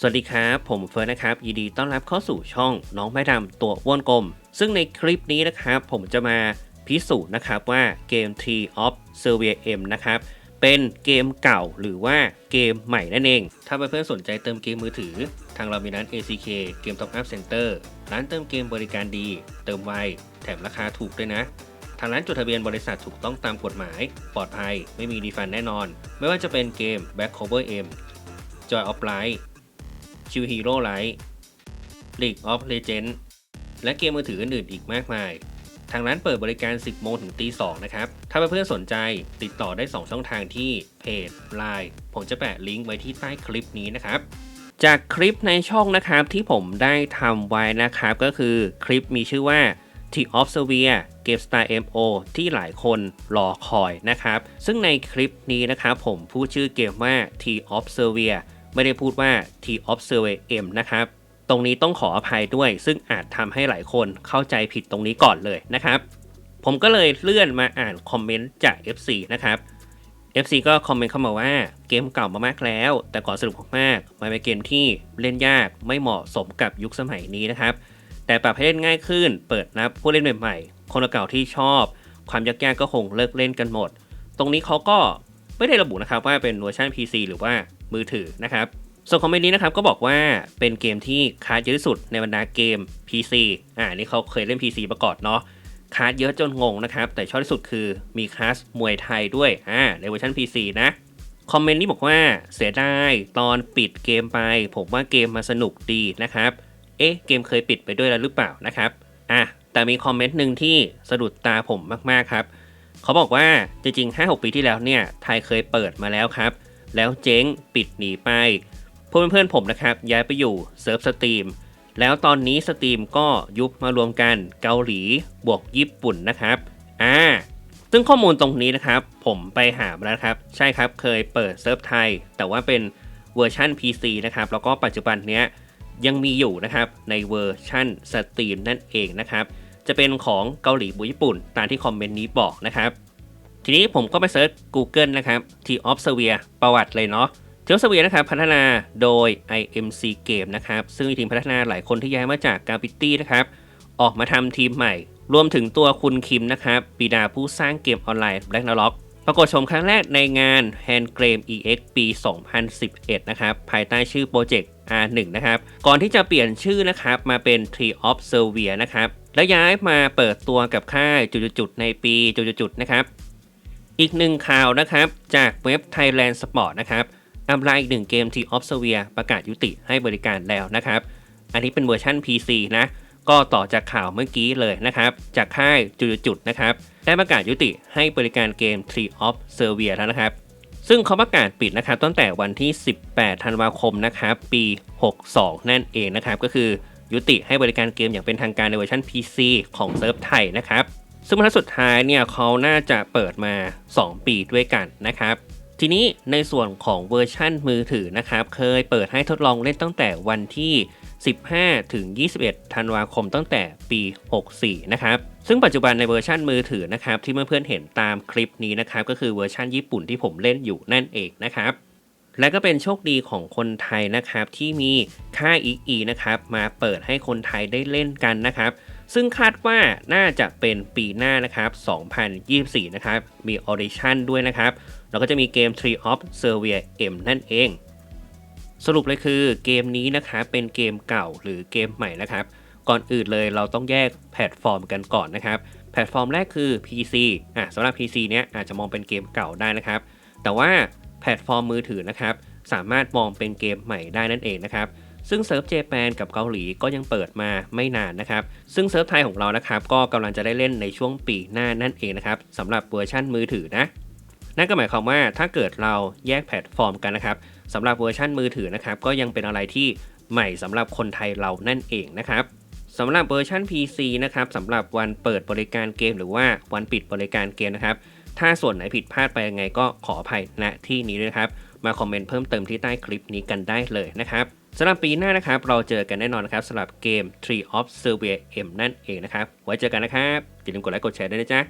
สวัสดีครับ ผมเฟิร์นนะครับ ยินดีต้อนรับเข้าสู่ช่องน้องไม้ดำตัวอ้วนกลม ซึ่งในคลิปนี้นะครับ ผมจะมาพิสูจน์นะครับว่าเกม Tree of s e r v i a M นะครับเป็นเกมเก่าหรือว่าเกมใหม่นั่นเอง ถ้าเพื่อนๆสนใจเติมเกมมือถือ ทางเรามีร้าน ACK เกม Top Up Center ร้านเติมเกมบริการดี เติมไว แถมราคาถูกด้วยนะ ทางร้านจดทะเบียนบริษัทถูกต้องตามกฎหมาย ปลอดภัย ไม่มีดีฟันแน่นอน ไม่ว่าจะเป็นเกม Back Cover M Joy of Light ชิวฮีโร่ไลท์ League of Legends และเกมมือถืออื่นๆอีกมากมาย ทางร้านเปิดบริการ 10 โมงถึงตี2นะครับ ถ้าเพื่อนๆสนใจติดต่อได้ 2 ช่องทางที่เพจ Line ผมจะแปะลิงก์ไว้ที่ใต้คลิปนี้นะครับจากคลิปในช่องนะครับที่ผมได้ทำไว้นะครับ ก็คือคลิปมีชื่อว่า T of s e r v i a เกม Star MO ที่หลายคนรอคอยนะครับ ซึ่งในคลิปนี้นะครับผมพูดชื่อเกมว่า T of s e v i a ไม่ได้พูดว่า T of s e r v i a M นะครับ ตรงนี้ต้องขออภัยด้วย ซึ่งอาจทำให้หลายคนเข้าใจผิดตรงนี้ก่อนเลยนะครับ ผมก็เลยเลื่อนมาอ่านคอมเมนต์จาก FC นะครับ FC ก็คอมเมนต์เข้ามาว่าเกมเก่ามามากแล้ว แต่ก่อนสรุปมากมันเป็นเกมที่เล่นยากไม่เหมาะสมกับยุคสมัยนี้นะครับ แต่ปรับให้เล่นง่ายขึ้น เปิดรับผู้เล่นใหม่ๆ คนเก่าที่ชอบ ความยากๆก็คงเลิกเล่นกันหมด ตรงนี้เขาก็ไม่ได้ระบุนะครับว่าเป็นเวอร์ชัน PC หรือว่า มือถือนะครับส่วนคอมเมนต์นี้นะครับก็บอกว่าเป็นเกมที่คาร์ดเยอะที่สุดในบรรดาเกม PC อ่านี่เขาเคยเล่น PC มาก่อนเนาะคลาสเยอะจนงงนะครับ แต่ชอบที่สุดคือมีคลาสมวยไทยด้วยอ่าในเวอร์ชัน PC นะคอมเมนต์นี้บอกว่าเสียดายตอนปิดเกมไป ผมว่าเกมมาสนุกดีนะครับ เอ๊ะเกมเคยปิดไปด้วยแล้วหรือเปล่านะครับอะแต่มีคอมเมนต์หนึ่งที่สะดุดตาผมมากๆครับ เขาบอกว่าจริงๆ 5-6 ปีที่แล้วเนี่ยไทยเคยเปิดมาแล้วครับ แล้วเจ๊งปิดหนีไปพวกเพื่อนๆผมนะครับ ย้ายไปอยู่เซิร์ฟสตรีมแล้วตอนนี้สตรีมก็ยุบมารวมกันเกาหลีบวกญี่ปุ่นนะครับอ่าซึ่งข้อมูลตรงนี้นะครับ ผมไปหามาแล้วครับ ใช่ครับเคยเปิดเซิร์ฟไทย แต่ว่าเป็นเวอร์ชัน PC นะครับ แล้วก็ปัจจุบันเนี้ยยังมีอยู่นะครับในเวอร์ชันสตรีมนั่นเองนะครับ จะเป็นของเกาหลีบวกญี่ปุ่น ตามที่คอมเมนต์นี้บอกนะครับ ทีนี้ผมก็ไปเซิร์ช Google นะครับ T of s e r v i a ประวัติเลยเนาะเทลสเวียนะครับพัฒนาโดย IMC Game นะครับ ซึ่งมีทีมพัฒนาหลายคนที่ย้ายมาจากกา v ิตี้นะครับ ออกมาทำทีมใหม่ รวมถึงตัวคุณคิมนะครับบิดาผู้สร้างเกมออนไลน์ Black n a r o c ปรากฏชมครั้งแรกในงาน Hand Game EX ปี 2011 นะครับ ภายใต้ชื่อโปรเจกต์ R1 นะครับ ก่อนที่จะเปลี่ยนชื่อนะครับ มาเป็น Tree of s e r v i a นะครับ แล้วย้ายมาเปิดตัวกับค่ายจุดๆในปีจุดๆนะครับ อีกหนึ่งข่าวนะครับ จากเว็บ Thailand Sport นะครับอัปไลน์อีกหนึ่งเกมที่ o b s e r v i a ประกาศยุติให้บริการแล้วนะครับ อันนี้เป็นเวอร์ชัน PC นะ ก็ต่อจากข่าวเมื่อกี้เลยนะครับ จากค่ายจุดๆๆนะครับ ได้ประกาศยุติให้บริการเกม Tree of s e r v i a แล้วนะครับ ซึ่งเขาประกาศปิดนะครับตั้งแต่วันที่ 18 ธันวาคมนะครับ ปี 62 นั่นเองนะครับ ก็คือยุติให้บริการเกมอย่างเป็นทางการในเวอร์ชัน PC ของเซิร์ฟไทยนะครับ ซึ่งบรรทัดสุดท้ายเนี่ยเขาน่าจะเปิดมา 2 ปีด้วยกันนะครับ ทีนี้ในส่วนของเวอร์ชั่นมือถือนะครับ เคยเปิดให้ทดลองเล่นตั้งแต่วันที่ 15 ถึง 21 ธันวาคมตั้งแต่ปี 64 นะครับ ซึ่งปัจจุบันในเวอร์ชันมือถือนะครับ ที่เพื่อนๆเห็นตามคลิปนี้นะครับ ก็คือเวอร์ชันญี่ปุ่นที่ผมเล่นอยู่นั่นเองนะครับและก็เป็นโชคดีของคนไทยนะครับที่มีค่าอีอีนะครับมาเปิดให้คนไทยได้เล่นกันนะครับ ซึ่งคาดว่าน่าจะเป็นปีหน้านะครับ 2024 นะครับ มีออเดชั่นด้วยนะครับ แล้วก็จะมีเกม Tree of s e r v i a M นั่นเอง สรุปเลยคือเกมนี้นะครับเป็นเกมเก่าหรือเกมใหม่นะครับ ก่อนอื่นเลยเราต้องแยกแพลตฟอร์มกันก่อนนะครับ แพลตฟอร์มแรกคือ PC อะสำหรับ PC เนี้ยอาจจะมองเป็นเกมเก่าได้นะครับ แต่ว่าแพลตฟอร์มมือถือนะครับสามารถมองเป็นเกมใหม่ได้นั่นเองนะครับ ซึ่งเซิร์ฟเจแปนกับเกาหลีก็ยังเปิดมาไม่นานนะครับ ซึ่งเซิร์ฟไทยของเรานะครับก็กำลังจะได้เล่นในช่วงปีหน้านั่นเองนะครับสำหรับเวอร์ชั่นมือถือนะ นั่นก็หมายความว่าถ้าเกิดเราแยกแพลตฟอร์มกันนะครับสำหรับเวอร์ชันมือถือนะครับก็ยังเป็นอะไรที่ใหม่สำหรับคนไทยเรานั่นเองนะครับสำหรับเวอร์ชัน PC นะครับสำหรับวันเปิดบริการเกมหรือว่าวันปิดบริการเกมนะครับถ้าส่วนไหนผิดพลาดไปยังไงก็ขออภัยณที่นี้ด้วยครับ มาคอมเมนต์เพิ่มเติมที่ใต้คลิปนี้กันได้เลยนะครับสำหรับปีหน้านะครับ เราเจอกันแน่นอนนะครับสำหรับเกม Tree of s e r v i a M นั่นเองนะครับ ไว้เจอกันนะครับอย่าลืมกดไลค์กดแชร์ด้วยนะจ๊ะ